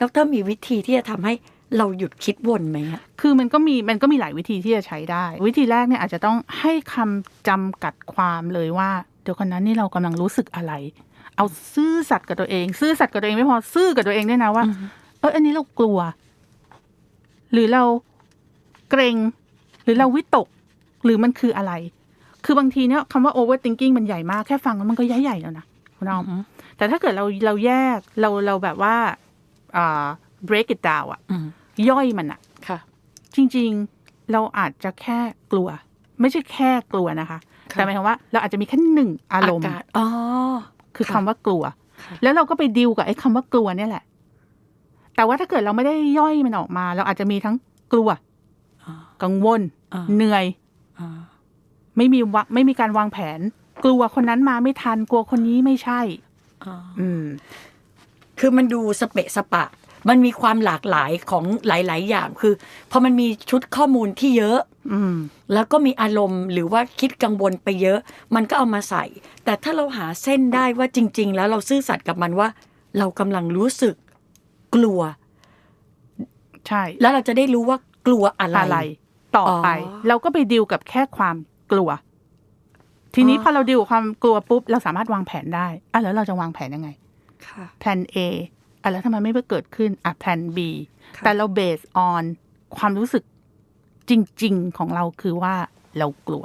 ดรมีวิธีที่จะทำให้เราหยุดคิดวนไหมอะคือมันก็มีมันก็มีหลายวิธีที่จะใช้ได้ วิธีแรกเนี่ยอาจจะต้องให้คำจำกัดความเลยว่าเดี๋ยวคนนั้นนี่เรากำลังรู้สึกอะไร เอาซื่อสัตย์กับตัวเอง ซื่อสัตย์กับตัวเองไม่พอซื่อกับตัวเองด้วยนะว่าเอออันนี้เรากลัว หรือเราเกรง หรือเราวิตก หรือมันคืออะไร คือบางทีเนี่ยคำว่า overthinking มันใหญ่มากแค่ฟังแล้วมันก็ใหญ่ๆแล้วนะคุณอ้อมแต่ถ้าเกิดเราเราแยกเราเราแบบว่าอ่า break it down อะอืมย่อยมันอะค่ะ จริง ๆ เราอาจจะแค่กลัว ไม่ใช่แค่กลัวนะคะค่ะแต่หมายความว่าเราอาจจะมีแค่หนึ่งอารมณ์กศอ๋อคือค่ะคำว่ากลัวค่ะแล้วเราก็ไปดิวกับไอ้คำว่ากลัวเนี่ยแหละ แต่ว่าถ้าเกิดเราไม่ได้ย่อยมันออกมา เราอาจจะมีทั้งกลัวอ่ากังวลอ่าเหนื่อยอ่าไม่มีวะไม่มีการวางแผน กลัวคนนั้นมาไม่ทัน กลัวคนนี้ไม่ใช่อ่าอืม คือมันดูสเปะสปะ มันมีความหลากหลายของหลาย ๆ อย่างคือพอมันมีชุดข้อมูลที่เยอะ อืมแล้วก็มีอารมณ์หรือว่าคิดกังวลไปเยอะ มันก็เอามาใส่ แต่ถ้าเราหาเส้นได้ว่าจริง ๆ แล้วเราซื่อสัตย์กับมันว่า เรากำลังรู้สึกกลัว ใช่ แล้วเราจะได้รู้ว่ากลัวอะไรอะไร ต่อไปอ๋อเราก็ไปดิวกับแค่ความกลัว ทีนี้อ๋อพอเราดิวกับความกลัวปุ๊บ เราสามารถวางแผนได้อะแล้วเราจะวางแผนยังไงค่ะ แผน A อะแล้วทำไมไม่ไปเกิดขึ้นอะแผน B ค่ะแต่เราเบสออนความรู้สึกจริง ๆ ของเราคือว่าเรากลัว